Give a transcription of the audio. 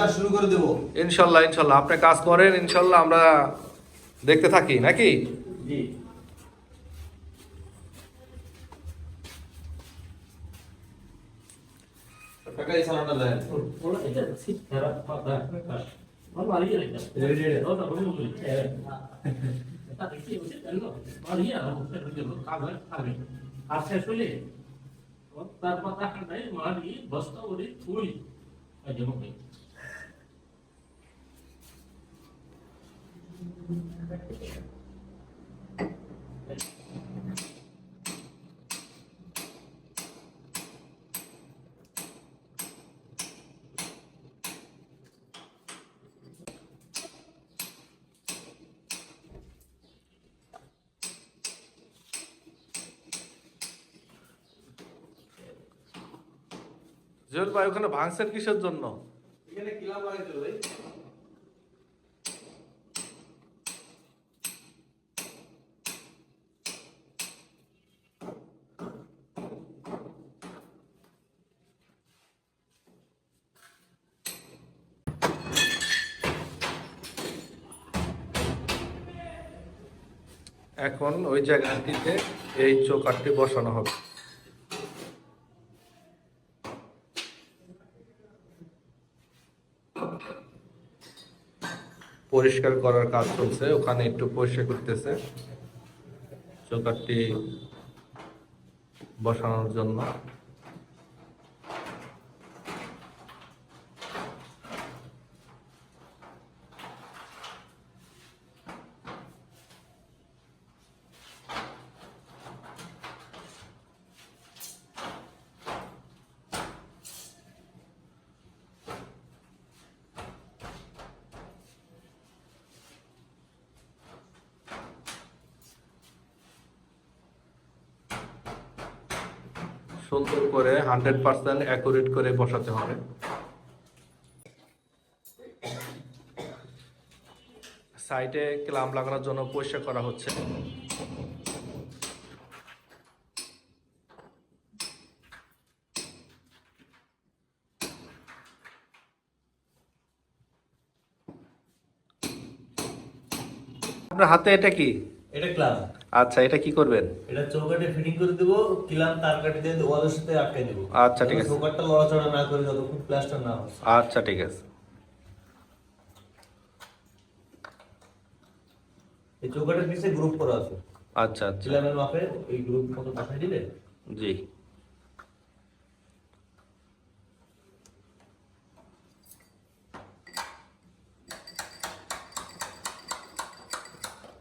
কাজ শুরু করে দেবো। ইনশাল্লাহ ইনশাল্লাহ। আপনি কাজ করেন ইনশাল্লাহ আমরা দেখতে থাকি নাকি? জি। কাকা এই সালামটা দেন। জুয়েল ভাই ওখানে ভাঙছেন কিসের জন্য? এখানে কিলাম লাগাইতে ভাই এখন ওই জায়গাটিতে এই চৌকাঠটি বসানো হবে। পরিষ্কার করার কাজ চলছে, ওখানে একটু পরিষ্কার করতেছে। চৌকাঠটি বসানোর জন্য। সুন্দর করে হান্ড্রেড পার্সেন্ট অ্যাকুরেট করে বসাতে হবে। সাইডে ক্লাম লাগানোর জন্য পরিষ্কার করা হচ্ছে। আপনার হাতে এটা কি? এটা ক্লাম। আচ্ছা এটা কি করবেন? এটা চৌকাটে ফিটিং করে দেবো কিলাম তার কাটি দিয়ে ওয়ালের সাথে আটকে দেব। আচ্ছা, ঠিক আছে। চৌকাটটা লড়াচড়া না করে যতক্ষণ প্লাস্টার না হয়। আচ্ছা ঠিক আছে। এই চৌকাটের নিচে গ্রুপ করা আছে। আচ্ছা আচ্ছা। কিলামের মাপে এই গ্রুপ মতো পাঠিয়ে দিলে? জি।